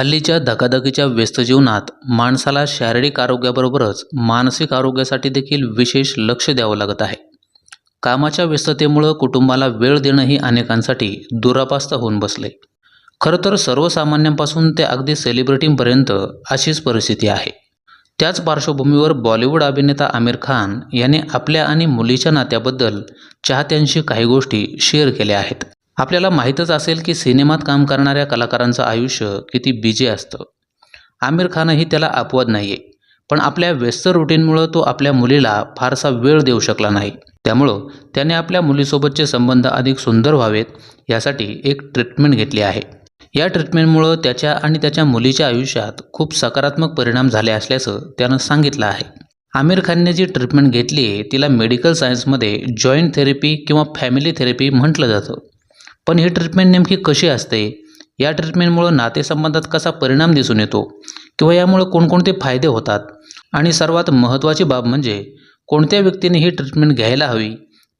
हल्लीच्या धकाधकीच्या व्यस्त जीवनात माणसाला शारीरिक आरोग्याबरोबरच मानसिक आरोग्यासाठी देखील विशेष लक्ष द्यावं लागत आहे. कामाच्या व्यस्ततेमुळं कुटुंबाला वेळ देणंही अनेकांसाठी दुरापास्त होऊन बसले. खरं तर सर्वसामान्यांपासून ते अगदी सेलिब्रिटींपर्यंत अशीच परिस्थिती आहे. त्याच पार्श्वभूमीवर बॉलिवूड अभिनेता आमिर खान याने आपल्या आणि मुलीच्या नात्याबद्दल चाहत्यांशी काही गोष्टी शेअर केल्या आहेत. आपल्याला माहीतच असेल की सिनेमात काम करणाऱ्या कलाकारांचं आयुष्य किती बिजी असतं. आमिर खानही त्याला अपवाद नाही आहे पण आपल्या व्यस्त रुटीनमुळं तो आपल्या मुलीला फारसा वेळ देऊ शकला नाही. त्यामुळं त्याने आपल्या मुलीसोबतचे संबंध अधिक सुंदर व्हावेत यासाठी एक ट्रीटमेंट घेतली आहे. या ट्रीटमेंटमुळं त्याच्या आणि त्याच्या मुलीच्या आयुष्यात खूप सकारात्मक परिणाम झाले असल्याचं त्यानं सांगितलं आहे. आमिर खानने जी ट्रीटमेंट घेतली आहे तिला मेडिकल सायन्समध्ये जॉईंट थेरपी किंवा फॅमिली थेरपी म्हटलं जातं. पण ही ट्रीटमेंट नेमकी कशी असते? या ट्रीटमेंटमुळं नातेसंबंधात कसा परिणाम दिसून येतो? किंवा यामुळं कोणकोणते फायदे होतात? आणि सर्वात महत्त्वाची बाब म्हणजे कोणत्या व्यक्तीने ही ट्रीटमेंट घ्यायला हवी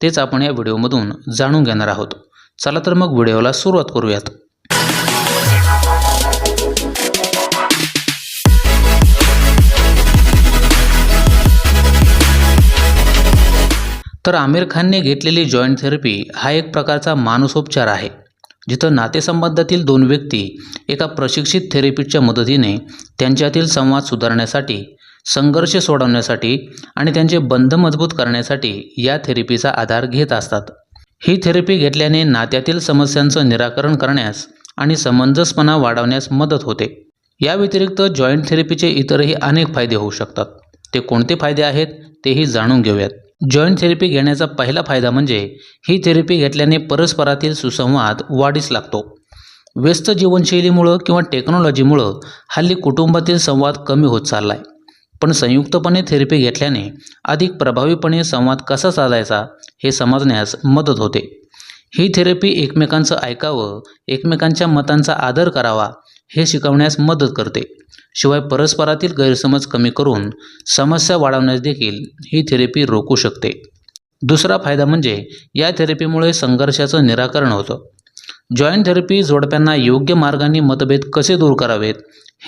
तेच आपण या व्हिडिओमधून जाणून घेणार आहोत. चला तर मग व्हिडिओला सुरुवात करूयात. तर आमिर खानने घेतलेली जॉईंट थेरपी हा एक प्रकारचा मानसोपचार आहे जिथं नातेसंबंधातील दोन व्यक्ती एका प्रशिक्षित थेरपिस्टच्या मदतीने त्यांच्यातील संवाद सुधारण्यासाठी संघर्ष सोडवण्यासाठी आणि त्यांचे बंध मजबूत करण्यासाठी या थेरपीचा आधार घेत असतात. ही थेरपी घेतल्याने नात्यातील समस्यांचं निराकरण करण्यास आणि समंजसपणा वाढवण्यास मदत होते. या व्यतिरिक्त जॉईंट थेरपीचे इतरही अनेक फायदे होऊ शकतात. ते कोणते फायदे आहेत तेही जाणून घेऊयात. जॉईंट थेरपी घेण्याचा पहिला फायदा म्हणजे ही थेरपी घेतल्याने परस्परातील सुसंवाद वाढीस लागतो. व्यस्त जीवनशैलीमुळं किंवा टेक्नॉलॉजीमुळं हल्ली कुटुंबातील संवाद कमी होत चालला आहे पण संयुक्तपणे थेरपी घेतल्याने अधिक प्रभावीपणे संवाद कसा साधायचा हे समजण्यास मदत होते. ही थेरपी एकमेकांचं ऐकावं एकमेकांच्या मतांचा आदर करावा हे शिकवण्यास मदत करते. शिवाय परस्परातील गैरसमज कमी करून समस्या वाढवण्यास देखील ही थेरपी रोखू शकते. दुसरा फायदा म्हणजे या थेरपीमुळे संघर्षाचं निराकरण होतं. जॉईंट थेरपी जोडप्यांना योग्य मार्गाने मतभेद कसे दूर करावेत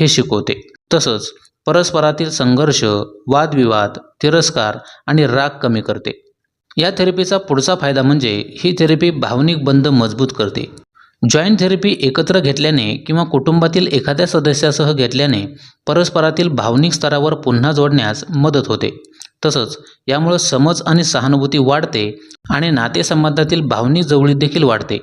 हे शिकवते. तसंच परस्परातील संघर्ष वादविवाद तिरस्कार आणि राग कमी करते. या थेरपीचा पुढचा फायदा म्हणजे ही थेरपी भावनिक बंध मजबूत करते. जॉईंट थेरपी एकत्र घेतल्याने किंवा कुटुंबातील एखाद्या सदस्यासह घेतल्याने परस्परातील भावनिक स्तरावर पुन्हा जोडण्यास मदत होते. तसंच यामुळं समज आणि सहानुभूती वाढते आणि नातेसंबंधातील भावनिक जवळीक देखील वाढते.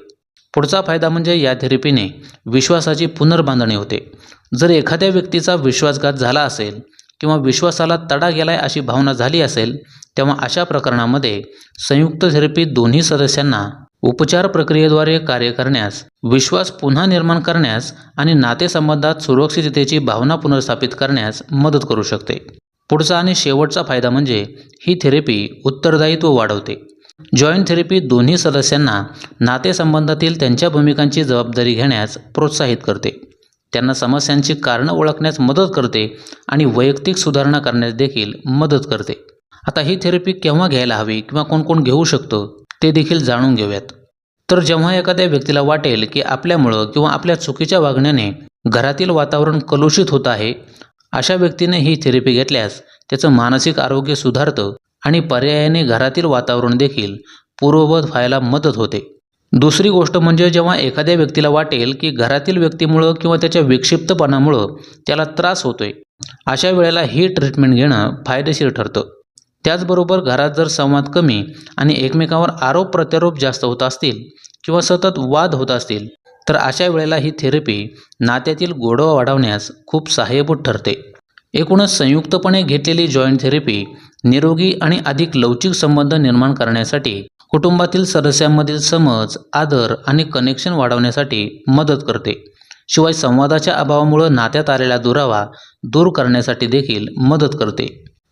पुढचा फायदा म्हणजे या थेरपीने विश्वासाची पुनर्बांधणी होते. जर एखाद्या व्यक्तीचा विश्वासघात झाला असेल किंवा विश्वासाला तडा गेलाय अशी भावना झाली असेल तेव्हा अशा प्रकरणामध्ये संयुक्त थेरपी दोन्ही सदस्यांना उपचार प्रक्रियेद्वारे कार्य करण्यास विश्वास पुन्हा निर्माण करण्यास आणि नातेसंबंधात सुरक्षिततेची भावना पुनर्स्थापित करण्यास मदत करू शकते. पुढचा आणि शेवटचा फायदा म्हणजे ही थेरपी उत्तरदायित्व वाढवते. जॉईंट थेरपी दोन्ही सदस्यांना नातेसंबंधातील त्यांच्या भूमिकांची जबाबदारी घेण्यास प्रोत्साहित करते. त्यांना समस्यांची कारणं ओळखण्यास मदत करते आणि वैयक्तिक सुधारणा करण्यास देखील मदत करते. आता ही थेरपी केव्हा घ्यायला हवी किंवा कोण कोण घेऊ शकतं? ते देखील जाणून घेऊयात. तर जेव्हा एखाद्या व्यक्तीला वाटेल की आपल्यामुळं किंवा आपल्या चुकीच्या वागण्याने घरातील वातावरण कलुषित होत आहे अशा व्यक्तीने ही थेरपी घेतल्यास त्याचं मानसिक आरोग्य सुधारतं आणि पर्यायाने घरातील वातावरण देखील पूर्ववत व्हायला मदत होते. दुसरी गोष्ट म्हणजे जेव्हा एखाद्या व्यक्तीला वाटेल की घरातील व्यक्तीमुळं किंवा त्याच्या विक्षिप्तपणामुळं त्याला त्रास होतोय अशा वेळेला ही ट्रीटमेंट घेणं फायदेशीर ठरतं. त्याचबरोबर घरात जर संवाद कमी आणि एकमेकावर आरोप प्रत्यारोप जास्त होत असतील किंवा सतत वाद होत असतील तर अशा वेळेला ही थेरपी नात्यातील गोडवा वाढवण्यास खूप सहाय्यभूत ठरते. एकूणच संयुक्तपणे घेतलेली जॉईंट थेरपी निरोगी आणि अधिक लवचिक संबंध निर्माण करण्यासाठी कुटुंबातील सदस्यांमधील समज आदर आणि कनेक्शन वाढवण्यासाठी मदत करते. शिवाय संवादाच्या अभावामुळं नात्यात आलेला दुरावा दूर करण्यासाठी देखील मदत करते.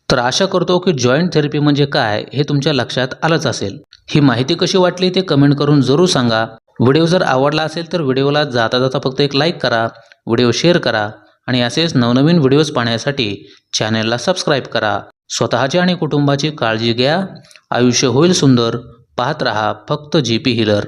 तर आशा करतो की जॉईंट थेरपी म्हणजे काय हे तुमच्या लक्षात आलंच असेल. ही माहिती कशी वाटली ते कमेंट करून जरूर सांगा. व्हिडिओ जर आवडला असेल तर व्हिडिओला जाता जाता फक्त एक लाईक करा व्हिडिओ शेअर करा आणि असेच नवनवीन व्हिडिओज पाहण्यासाठी चॅनलला सबस्क्राईब करा. स्वतःची आणि कुटुंबाची काळजी घ्या. आयुष्य होईल सुंदर. पाहत रहा फक्त जी पी हिलर